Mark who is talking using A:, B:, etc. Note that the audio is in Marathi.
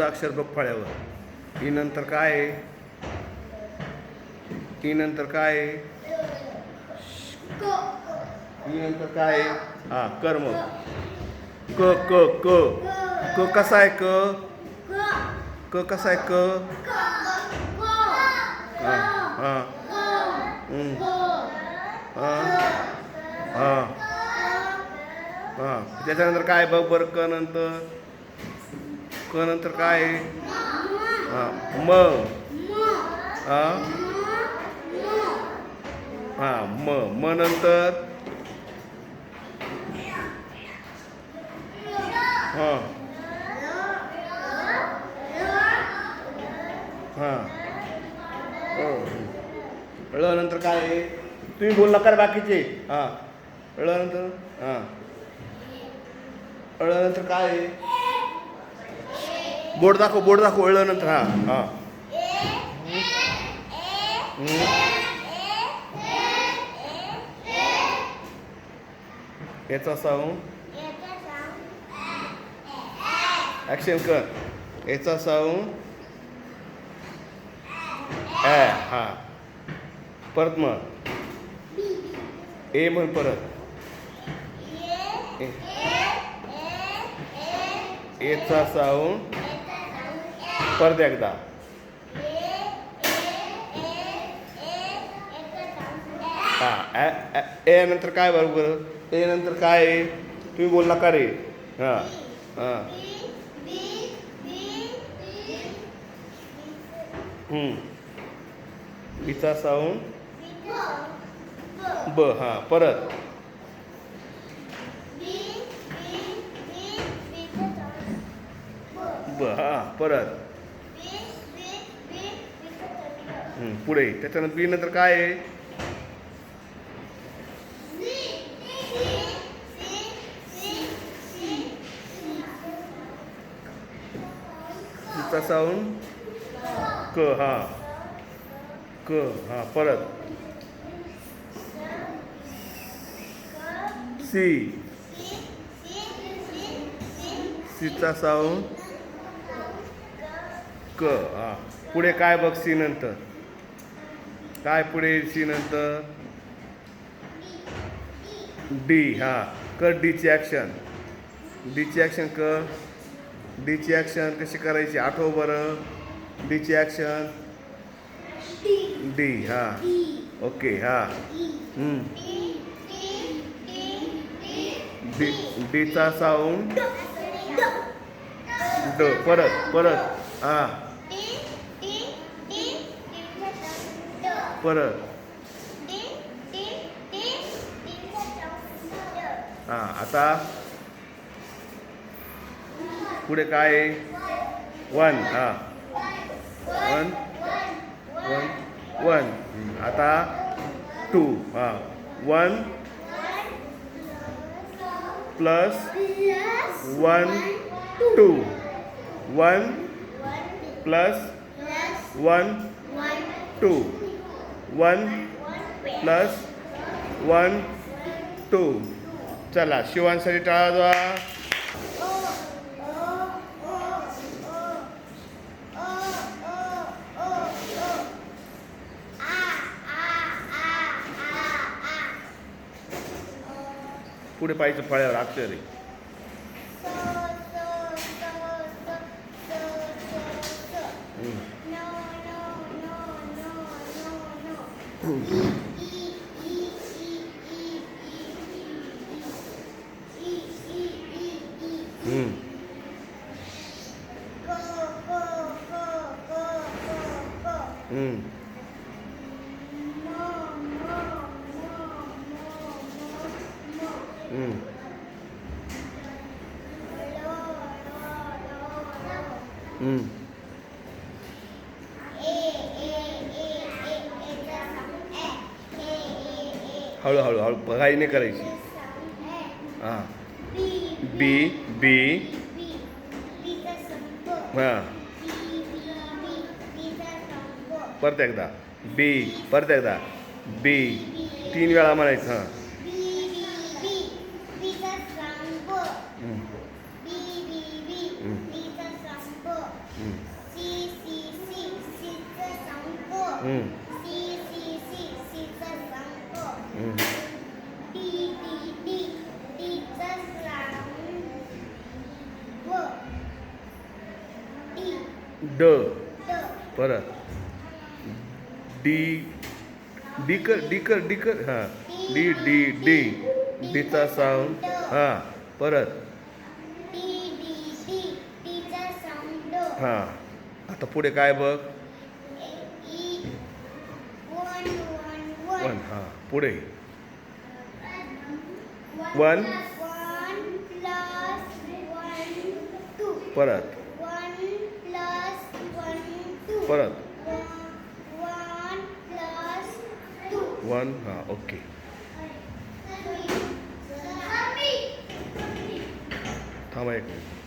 A: पुढचं अक्षर बघ फळ्यावर ई नंतर काय? आहे ई नंतर काय? आहे ई नंतर काय? आहे हा कर मग. क. क क क. कसा आहे क? क. कसा आहे क? हा हा. हा. हा. हा. त्याच्यानंतर काय बघ बरं क नंतर. क नंतर काय? आहे? हा म. हां? म. म नंतर? हा. हा. ळ नंतर काय? आहे तुम्ही बोल नका बाकीचे. हा. ळ नंतर? हा. ळ नंतर काय? आहे बोर्ड दाखव बोर्ड दाखव वळल्यानंतर नंतर हा. हा याचा साऊंड ॲक्शन कर. याचा साऊंड ॲ हा. परत मग. ए म्हण परत. एचा साऊंड परत एकदा. हा ॲ- ए नंतर काय बरोबर ए नंतर काय? आहे तुम्ही बोल नका रे? हां हां. बिचा साऊंड ब हां परत. ब हां परत हं, पुढे. त्याच्यानंतर बी नंतर काय आहे? तिचा साऊंड क हां. क हां परत. सी सीचा साऊंड क हां. पुढे काय बघ सी नंतर? काय पुढे सी नंतर? डी हां. कर डीची ॲक्शन डीची ॲक्शन कर. डीची ॲक्शन कशी करायची? आठव बरं. डीची ॲक्शन डी हां. ओके हां. डी डीचा साऊंड ड परत परत. हां. परत. हां आता. पुढे काय? आहे वन हां. One one one. आता टू हां. One plus one two. One plus one two. One plus one two. चला शिवांसाठी टाळा द्वा. पुढे पाहिजे फळ्यावर अक्षर आहे. 嗯。嗯。嗯。嗯。嗯。हळूहळू हळू बघाई नाही करायची. हां. बी बी. हां. परत एकदा. बी. परत एकदा. बी. तीन वेळा म्हणायचं हां. ड. परत. डी. डी कर डी कर डी कर हां. D D D. डीचा साऊंड हां. परत. हां. आता पुढे काय बघ? वन हां. पुढे. वन. परत. परत. वन हां ओके थांबा एक मिनिट.